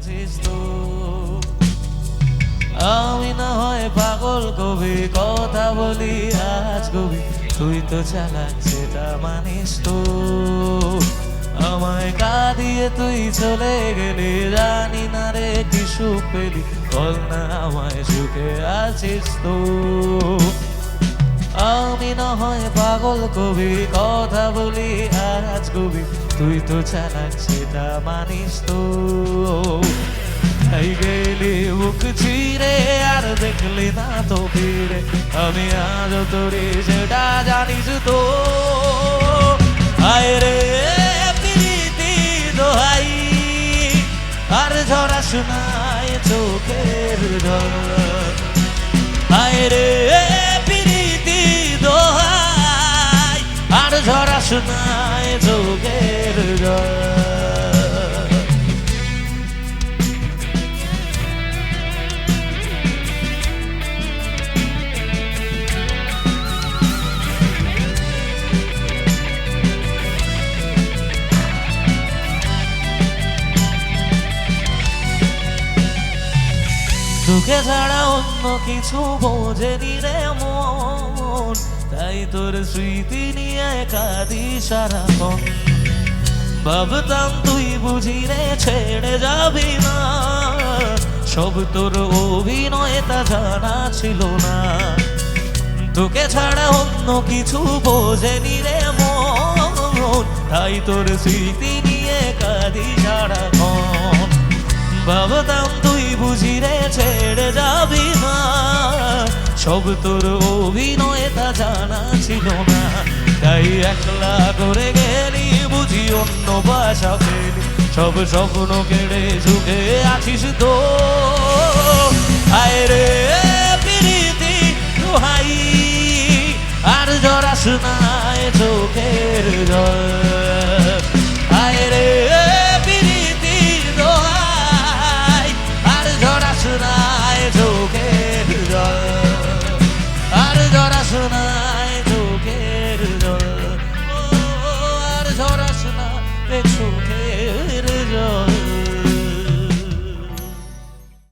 আছিস তো? আমি না হয় পাগল কবি, কথা বলি আজ কবি। তুই তো চালাক, সেটা মানিস তো। আমায় কাঁদিয়ে তুই চলে গেলি, জানি না রে কি সুখ পেলি। বল না আমায় সুখে আছিস তো? আমি না হয় পাগল কবি, কথা বলি আজ কবি। তুই তো চালাক সেটা মানিস তো। এই গেলি বুক ছিঁড়ে আর দেখলি না তো ফিরে। আমি আজ তোরে সেটা জানিস তো। আয় রে প্রীতি দোহাই, আর ঝরা শোনায় শোনায় জল তোকে ছাড়া অন্য কিছু বোঝেনি রে মন। তোর স্মৃতি নিয়ে কাঁদি সারাক্ষণ। ভাবতাম তুই বুঝি রে ছেড়ে যাবি না। সব তোর অভিনয় তা জানা ছিল না। তোকে ছাড়া অন্য কিছু বোঝেনি রে মন। তাই তোর স্মৃতি নিয়ে কাঁদি সারাক্ষণ। ভাবতাম সব তোর অভিনয় তা জানা ছিল না। তাই একলা করে গেলি বুঝি অন্য বাসা পেলি। সব স্বপ্ন কেড়ে ঝুঁকে আছিস তো। আয় রে প্রীতি, দোহাই, আর জরা শোনায় চোখের জল।